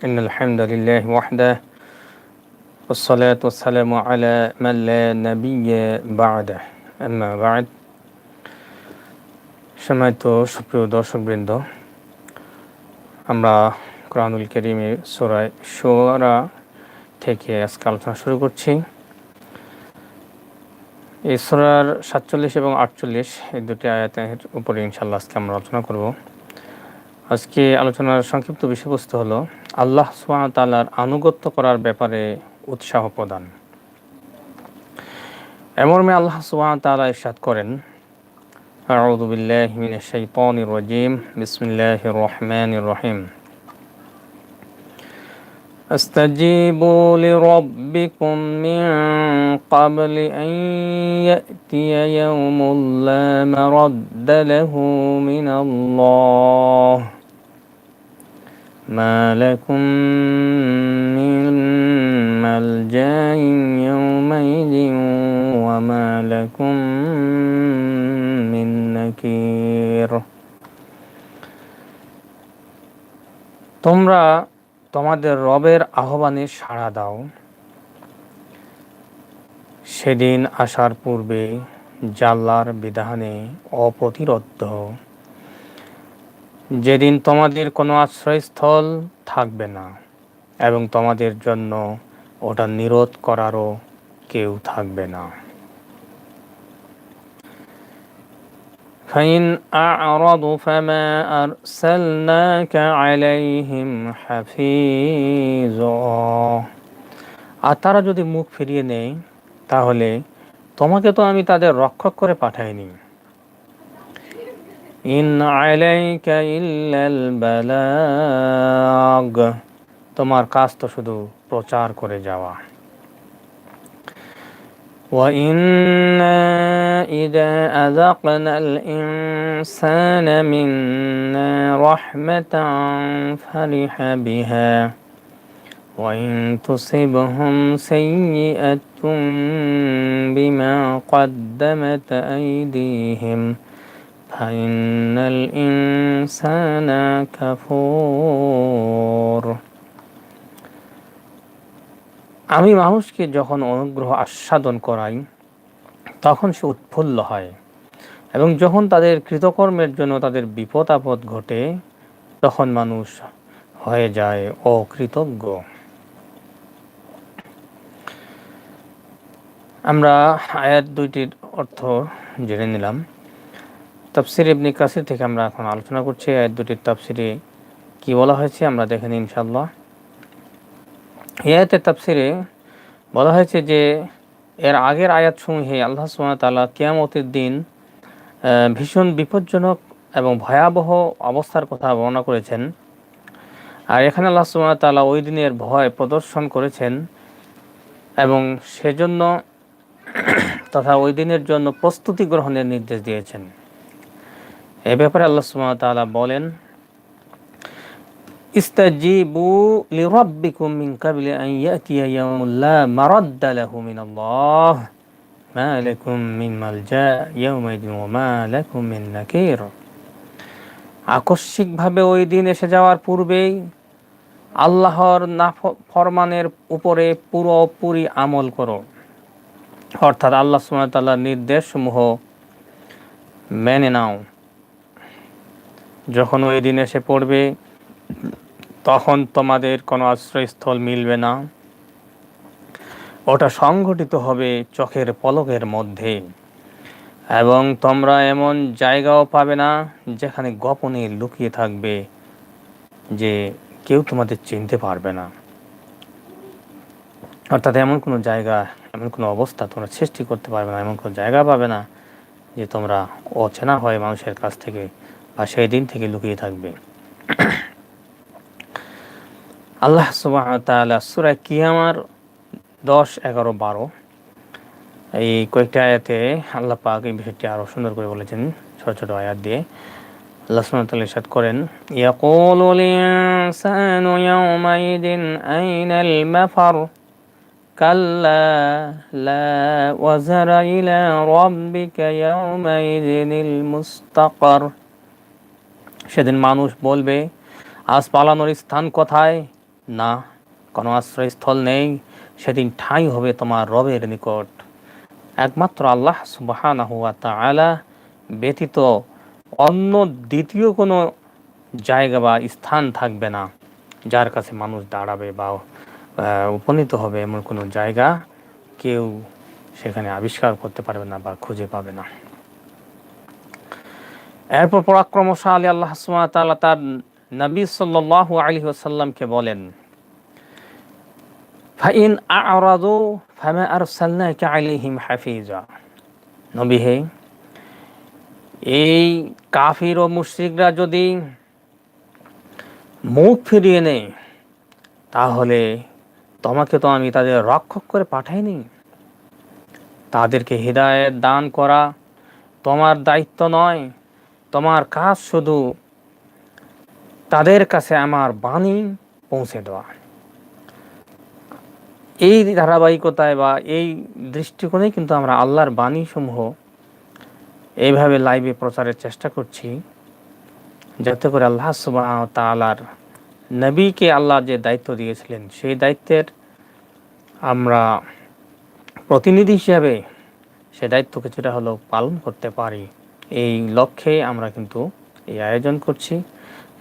إن الحمد لله وحده والصلاة والسلام على من لا نبي بعده أما بعد সম্মানিত সুপ্রিয় দর্শকবৃন্দ আমরা কোরআনুল করিমের সোরায় সোরা থেকে আজকে আলোচনা শুরু করছি এই সোরার সাতচল্লিশ এবং আটচল্লিশ এই দুটি আয়াতের উপরে ইনশাল্লাহ আজকে আমরা আলোচনা করব আজকে আলোচনার সংক্ষিপ্ত বিষয়বস্তু হলো আল্লাহ সুবহান তাআলার আনুগত্য করার ব্যাপারে উৎসাহ প্রদান এমর্মে আল্লাহ সুবহান তাআলা ইরশাদ করেন আউযু বিল্লাহি মিনাশ শাইতানির রাজিম বিসমিল্লাহির রহমানির রহিম استجيبوا لربكم من قبل أن يأتي يوم لا مرد له من الله ما لكم من ملجا يومئذ وما لكم من نكير তোমরা তোমাদের রবের আহ্বানে সাড়া দাও সেদিন আসার পূর্বে জাল্লার বিধানে অপ্রতিরোধ যেদিন তোমাদের কোনো আশ্রয়স্থল থাকবে না এবং তোমাদের জন্য ওটা নিরোধ করারও কেউ থাকবে না فإن أعرضوا فما أرسلناك عليهم حفيظا আর তারা যদি মুখ ফিরিয়ে নেয় তাহলে তোমাকে তো আমি তাদের রক্ষক করে পাঠাইনি ইন আলাইকা ইল্লাল বালাগ তোমার কাজ তো শুধু প্রচার করে যাওয়া وإنا إذا أذقنا الإنسان منا رحمة فرح بها وإن تصبهم سيئة بما قدمت أيديهم فإن الإنسان كفور আমি মানুষকে যখন অনুগ্রহ আস্বাদন করাই তখন সে উৎফুল্ল হয় এবং যখন তাদের কৃতকর্মের জন্য তাদের বিপদ আপদ ঘটে তখন মানুষ হয়ে যায় অকৃতজ্ঞ আমরা আয়াত দুইটির অর্থ জেনে নিলাম তাফসির ইবনি কাসির থেকে আমরা এখন আলোচনা করছি। আয়াত দুটির তাফসিরে কি বলা হয়েছে আমরা দেখে নিই ইনশাল্লাহ আয়াতের তাফসিরে বলা হয়েছে যে, এর আগের আয়াত সমূহে আল্লাহ তাআলা কিয়ামতের দিন ভীষণ বিপজ্জনক এবং ভয়াবহ অবস্থার কথা বর্ণনা করেছেন। আর এখানে আল্লাহ তাআলা ওই দিনের ভয় প্রদর্শন করেছেন এবং সেজন্য তথা ওই দিনের জন্য প্রস্তুতি গ্রহণের নির্দেশ দিয়েছেন। এ ব্যাপারে আল্লাহ তাআলা বলেন, ইস্তাজিবু লিরাব্বিকুম আকস্মিকভাবে ওই দিন এসে যাওয়ার পূর্বেই আল্লাহর না ফরমানের উপরে পুরোপুরি আমল করো। অর্থাৎ আল্লাহ সুমতাল্লাহর নির্দেশসমূহ মেনে নাও। যখন ওই দিন এসে পড়বে, তখন তোমাদের কোনো আশ্রয়স্থল মিলবে না। ওটা সংঘটিত হবে চোখের পলকের মধ্যে এবং তোমরা এমন জায়গাও পাবে না যেখানে গোপনে লুকিয়ে থাকবে যে কেউ তোমাদের চিনতে পারবে না। অর্থাৎ এমন কোনো জায়গা, এমন কোনো অবস্থা তোমরা সৃষ্টি করতে পারবে না, এমন কোনো জায়গা পাবে না যে তোমরা অচেনা হয় মানুষের কাছ থেকে বা সেই দিন থেকে লুকিয়ে থাকবে। আল্লাহ সূরা কিয়ামার দশ, এগারো, বারো, এই কয়েকটা আয়াতে আল্লাহ পাক এই বিষয়টি আরও সুন্দর করে বলেছেন, ছোট ছোট আয়াত দিয়ে। আল্লাহ করেন ইয়াকুলুল ইনসানু ইয়াওমাইদিন আইনাল মাফার কাল্লা লা ওয়াজারা ইলা রাব্বিকা ইয়াওমাইদিনিল মুস্তাকার সেদিন মানুষ বলবে, আজ পালানোর স্থান কোথায়? না, কোনো আশ্রয়স্থল নেই। সেদিন ঠাঁই হবে তোমার রবের নিকট। একমাত্র আল্লাহ সুবহানাহু ওয়া তাআলা ব্যতীত অন্য দ্বিতীয় কোনো জায়গা বা স্থান থাকবে না, যার কাছে মানুষ দাঁড়াবে বা উপনীত হবে এমন কোনো জায়গা কেউ সেখানে আবিষ্কার করতে পারবে না বা খুঁজে পাবে না। এরপর পরাক্রমশালী আল্লাহ তাআলা তার নবী সাল্লাল্লাহু আলাইহি ওয়াসাল্লামকে বলেন, ফাইন আরাদু ফামা হাফিজা। নবী হে, এই কাফির ও মুশরিকরা যদি মুখ ফিরিয়ে নেয়, তাহলে তোমাকে তো আমি তাদের রক্ষক করে পাঠাইনি। তাদেরকে হৃদায়ত দান করা তোমার দায়িত্ব নয়। তোমার কাজ শুধু তাদের কাছে আমার বাণী পৌঁছে দেওয়া। এই ধারাবাহিকতায় বা এই দৃষ্টিকোণে কিন্তু আমরা আল্লাহর বাণী সমূহ এইভাবে লাইভে প্রচারের চেষ্টা করছি, যাতে করে আল্লাহ সুবাহ তালার নবীকে আল্লাহ যে দায়িত্ব দিয়েছিলেন, সেই দায়িত্বের আমরা প্রতিনিধি হিসাবে সে দায়িত্ব কিছুটা হলেও পালন করতে পারি। এই লক্ষ্যে আমরা কিন্তু এই আয়োজন করছি।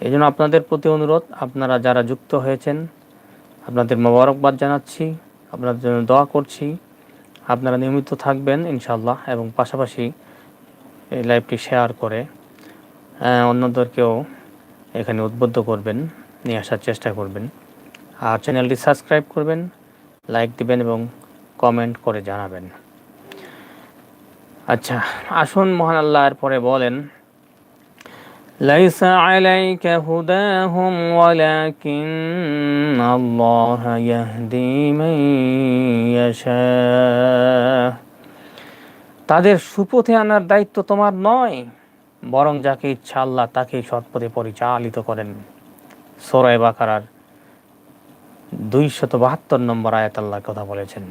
এই জন্য আপনাদের প্রতি অনুরোধ, আপনারা যারা যুক্ত হয়েছেন, আপনাদের মোবারকবাদ জানাচ্ছি, আপনাদের জন্য দোয়া করছি। আপনারা নিয়মিত থাকবেন ইনশাল্লাহ এবং পাশাপাশি এই লাইভটি শেয়ার করে অন্যদেরকেও এখানে উদ্বুদ্ধ করবেন, নিয়ে আসার চেষ্টা করবেন। আর চ্যানেলটি সাবস্ক্রাইব করবেন, লাইক দিবেন এবং কমেন্ট করে জানাবেন। আচ্ছা আসুন মহান আল্লাহ এরপরে বলেন ليس عليك هداهم ولكن الله يهدي من يشاء তাদের সুপথে আনার দায়িত্ব তোমার নয় বরং যাকে ইচ্ছা আল্লাহ তাকেই সৎপথে পরিচালিত করেন সোরাই বাকারার দুইশত বাহাত্তর নম্বর আয়াত আল্লাহ কথা বলেছেন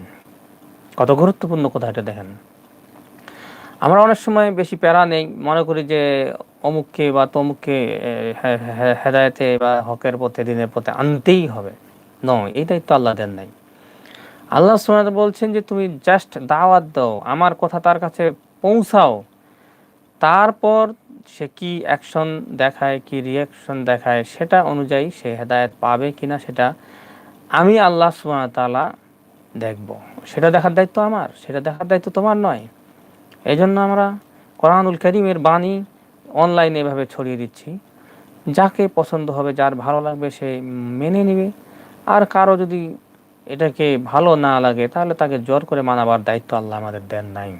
কত গুরুত্বপূর্ণ কথা এটা দেখেন আমরা অনেক সময় বেশি প্যারা নেই। মনে করি যে অমুককে বা তমুককে হেদায়েতে বা হকের পথে, দিনের পথে আনতেই হবে। নয় এই দায়িত্ব আল্লাহ দেন নাই। আল্লাহ সুবহানাহু বলছেন যে, তুমি জাস্ট দাওয়াত দাও। আমার কথা তার কাছে পৌঁছাও। তারপর সে কি অ্যাকশন দেখায়, কি রিয়াকশন দেখায়, সেটা অনুযায়ী সে হেদায়েত পাবে কিনা সেটা আমি আল্লাহ সুবহানাহু তাআলা দেখব। সেটা দেখার দায়িত্ব আমার, সেটা দেখার দায়িত্ব তোমার নয়। এই জন্য আমরা কোরআনুল করিমের বাণী অনলাইনে এভাবে ছড়িয়ে দিচ্ছি যাকে পছন্দ হবে যার ভালো লাগবে সে মেনে নেবে আর কারো যদি এটাকে ভালো না লাগে তাহলে তাকে জোর করে মানাবার দায়িত্ব আল্লাহ আমাদের দেন নাই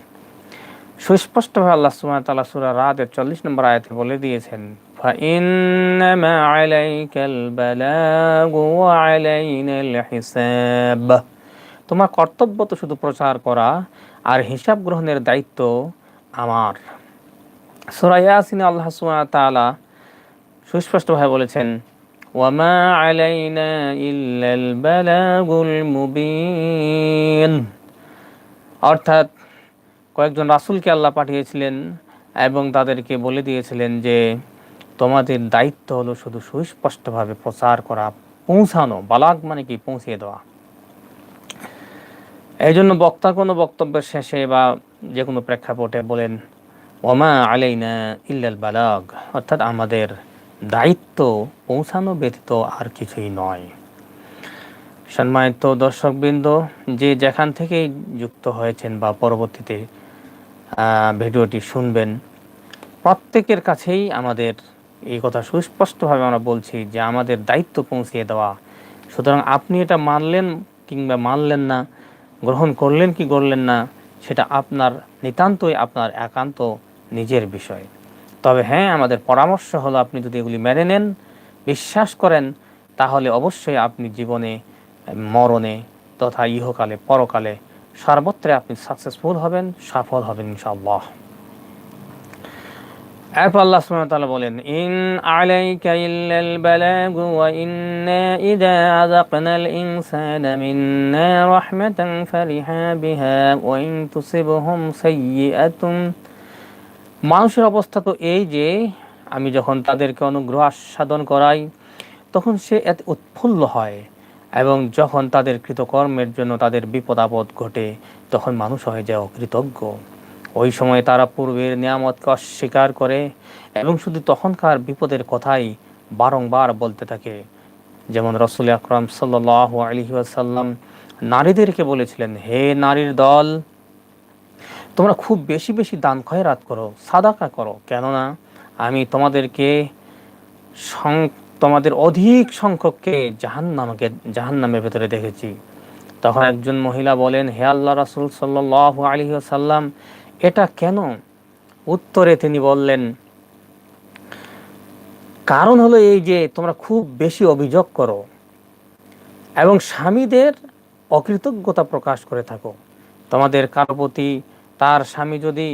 সুস্পষ্টভাবে আল্লাহ সুবহানাহু ওয়া তাআলা সূরা রাদের 40 নম্বর আয়াতে বলে দিয়েছেন فإنما عليك البلاغ وعلينا الحساب তোমার কর্তব্য তো শুধু প্রচার করা আর হিসাব গ্রহণের দায়িত্ব আমার। সূরা ইয়াসিনে আল্লাহ তাআলা সুস্পষ্টভাবে বলেছেন, ওয়ামা আলাইনা ইল্লাল বালাগুল মুবিন। অর্থাৎ কয়েকজন রাসূলকে আল্লাহ পাঠিয়েছিলেন এবং তাদেরকে বলে দিয়েছিলেন যে, তোমাদের দায়িত্ব হলো শুধু সুস্পষ্টভাবে প্রচার করা, পৌঁছানো, বালাগ মানে কি? পৌঁছিয়ে দেওয়া। এই জন্য বক্তা কোনো বক্তব্যের শেষে বা যে কোনো প্রেক্ষাপটে বলেন, ওমা আলাইনা ইল্লাল বালাগ অর্থাৎ আমাদের দায়িত্ব পৌঁছানো ব্যতীত আর কিছুই নয়। সম্মানিত দর্শকবৃন্দ, যে যেখান থেকেই যুক্ত হয়েছেন বা পরবর্তীতে ভিডিওটি শুনবেন, প্রত্যেকের কাছেই আমাদের এই কথা সুস্পষ্টভাবে আমরা বলছি যে আমাদের দায়িত্ব পৌঁছিয়ে দেওয়া। সুতরাং আপনি এটা মানলেন কিংবা মানলেন না গ্রহণ করলেন কি করলেন না, সেটা আপনার নিতান্তই আপনার একান্ত নিজের বিষয়। তবে হ্যাঁ আমাদের পরামর্শ হলো আপনি যদি এগুলি মেনে নেন, বিশ্বাস করেন, তাহলে অবশ্যই আপনি জীবনে মরণে তথা ইহকালে, পরকালে সর্বত্রে আপনি সাকসেসফুল হবেন, সফল হবেন ইনশাআল্লাহ। এরপর আল্লাহ সুবহানাহু বলেন, ইন আলাইকা ইল্লাল বালাগ ওয়া ইন্না ইযা আযাকনাল ইনসানা মিন্না রাহমাতান ফারিহা বিহা ওয়া ইন তুসিবহুম সাইয়্যাতুন মানুষের অবস্থা তো এই যে, আমি যখন তাদেরকে অনুগ্রহ আস্বাদন করাই, তখন সে এত উৎফুল্ল হয় এবং যখন তাদের কৃতকর্মের জন্য তাদের বিপদ আপদ ঘটে, তখন মানুষ হয়ে যায় অকৃতজ্ঞ ওই সময় তারা পূর্বের নিয়ামতকে অস্বীকার করে এবং শুধু তখনকার বিপদের কথাই বারংবার বলতে থাকে। যেমন রসুল আকরাম সাল্লাহ আলহি আসাল্লাম নারীদেরকে বলেছিলেন, হে নারীর দল, তোমরা খুব বেশি বেশি দান খয়রাত করো, সাদাকা করো। কেননা আমি তোমাদেরকে তোমাদের অধিক সংখ্যককে জাহান নামকে জাহান নামের ভেতরে দেখেছি। তখন একজন মহিলা বলেন, হে আল্লাহ রাসুল সাল্লাহ আলী সাল্লাম এটা কেন? উত্তরে তিনি বললেন, কারণ হলো এই যে তোমরা খুব বেশি অভিযোগ করো এবং স্বামীদের অকৃতজ্ঞতা প্রকাশ করে থাকো। তোমাদের কারও প্রতি তার স্বামী যদি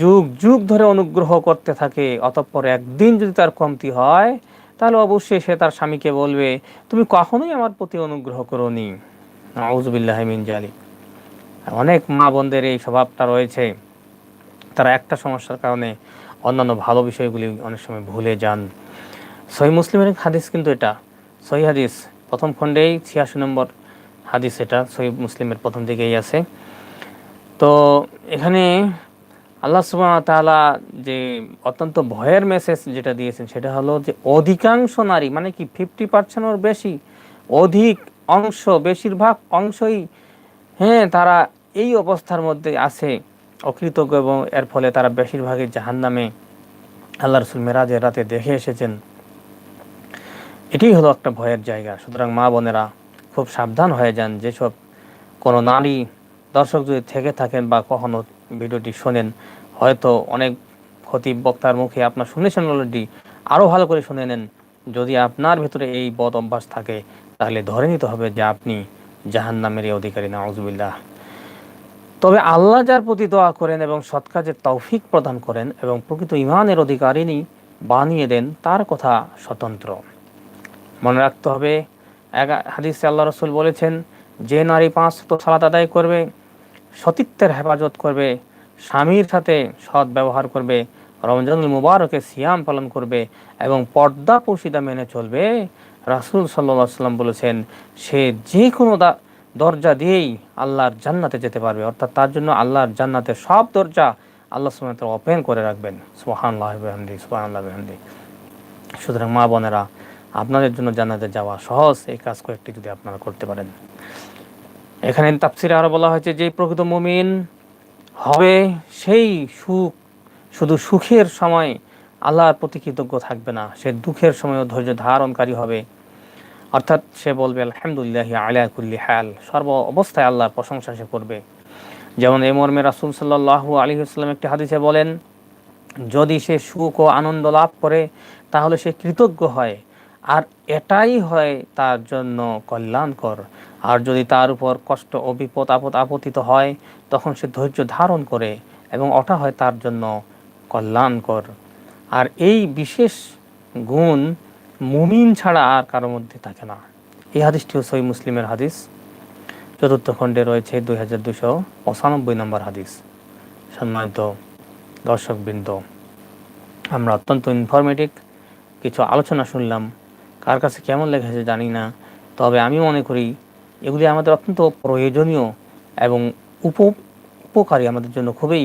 যুগ যুগ ধরে অনুগ্রহ করতে থাকে, অতঃপর একদিন যদি তার কমতি হয়, তাহলে অবশ্যই সে তার স্বামীকে বলবে, তুমি কখনোই আমার প্রতি অনুগ্রহ করোনি। আউজবিল্লাহমিন জালি অনেক মা বোনদের এই স্বভাবটা রয়েছে। তারা একটা সমস্যার কারণে অন্যান্য ভালো বিষয়গুলি অনেক সময় ভুলে যান। সহি মুসলিমের হাদিস কিন্তু এটা। সহি হাদিস প্রথম খণ্ডেই ছিয়াশি নম্বর হাদিস এটা, সহি মুসলিমের প্রথম দিকেই আছে। তো এখানে আল্লাহ সুবাহ তালা যে অত্যন্ত ভয়ের মেসেজ যেটা দিয়েছেন সেটা হলো যে অধিকাংশ নারী মানে কি ফিফটি পার্সেন্ট বেশি, অধিক অংশ, বেশিরভাগ অংশই হ্যাঁ তারা এই অবস্থার মধ্যে আছে। অকৃতজ্ঞ এবং এর ফলে তারা বেশিরভাগই জাহান নামে আল্লাহ রসুল মেরাজের রাতে দেখে এসেছেন। এটাই হলো একটা ভয়ের জায়গা। সুতরাং মা বোনেরা খুব সাবধান হয়ে যান। যেসব কোনো নারী দর্শক যদি থেকে থাকেন বা কখনো ভিডিওটি শোনেন, হয়তো অনেক ক্ষতি বক্তার মুখে আপনার শুনেছেন অলরেডি। আরও ভালো করে শুনে নেন। যদি আপনার ভিতরে এই বদ অভ্যাস থাকে, তাহলে ধরে নিতে হবে যে আপনি জাহান নামের অধিকারী, নাউজুবিল্লাহ। তবে আল্লাহ যার প্রতি দোয়া করেন এবং সৎ কাজের তৌফিক প্রদান করেন এবং প্রকৃত ইমানের অধিকারিণী বানিয়ে দেন, তার কথা স্বতন্ত্র। মনে রাখতে হবে, এক হাদিসে আল্লাহ রসুল বলেছেন, যে নারী পাঁচ তো সালাত আদায় করবে, সতীত্বের হেফাজত করবে, স্বামীর সাথে সৎ ব্যবহার করবে, রমজানুল মুবারকে সিয়াম পালন করবে এবং পর্দা পশিদা মেনে চলবে রাসুল সাল্লা সাল্লাম বলেছেন, সে যে কোনো দরজা দিয়েই আল্লাহর জান্নাতে যেতে পারবে। অর্থাৎ তার জন্য আল্লাহর জান্নাতের সব দরজা আল্লাহ সুমাত ওপেন করে রাখবেন। সোহানল্লাহ বেহান্দি সুতরাং মা বোনেরা, আপনাদের জন্য জান্নাতে যাওয়া সহজ। এই কাজ কয়েকটি যদি আপনারা করতে পারেন। এখানে তাপসিরে আরও বলা হয়েছে, যে প্রকৃত মুমিন হবে সেই সুখ, শুধু সুখের সময় আল্লাহর প্রতি কৃতজ্ঞ থাকবে না। সে দুঃখের সময়ও ধৈর্য ধারণকারী হবে। অর্থাৎ সে বলবে, আলহামদুলিল্লাহ আলিয়া কুল্লি হাল। সর্ব অবস্থায় আল্লাহর প্রশংসা সে করবে। যেমন এ মর্মে রাসুল সাল্লাহ আলী আসলাম একটি হাদিসে বলেন, যদি সে সুখ ও আনন্দ লাভ করে, তাহলে সে কৃতজ্ঞ হয়। আর এটাই হয় তার জন্য কল্যাণকর। আর যদি তার উপর কষ্ট ও বিপদ আপদ আপতিত হয়, তখন সে ধৈর্য ধারণ করে এবং ওটা হয় তার জন্য কল্যাণকর। আর এই বিশেষ গুণ মুমিন ছাড়া আর কারোর মধ্যে থাকে না। এই হাদিসটিও সই মুসলিমের হাদিস। চতুর্থ খণ্ডে রয়েছে দুই হাজার দুশো পঁচানব্বই নম্বর হাদিস। সম্মানিত দর্শকবৃন্দ, আমরা অত্যন্ত ইনফরমেটিভ কিছু আলোচনা শুনলাম। কার কাছে কেমন লেগেছে জানি না, তবে আমি মনে করি এগুলি আমাদের অত্যন্ত প্রয়োজনীয় এবং উপ উপকারী আমাদের জন্য খুবই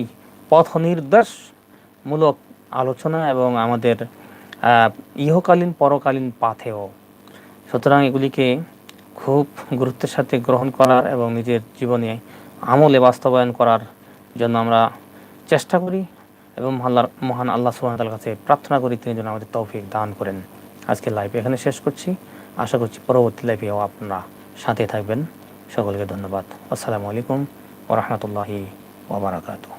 পথ নির্দেশমূলক আলোচনা এবং আমাদের ইহকালীন, পরকালীন পাথেও সুতরাং এগুলিকে খুব গুরুত্বের সাথে গ্রহণ করার এবং নিজের জীবনে আমলে বাস্তবায়ন করার জন্য আমরা চেষ্টা করি এবং আল্লাহর, মহান আল্লাহ সুহামতাল কাছে প্রার্থনা করি, তিনি যেন আমাদের তৌফিক দান করেন। আজকে লাইভ এখানে শেষ করছি। আশা করছি পরবর্তী লাইভেও আপনারা সাথে থাকবেন। সকলকে ধন্যবাদ। আসসালামু আলাইকুম ওরহমতুল্লাহি ওবরাকাতু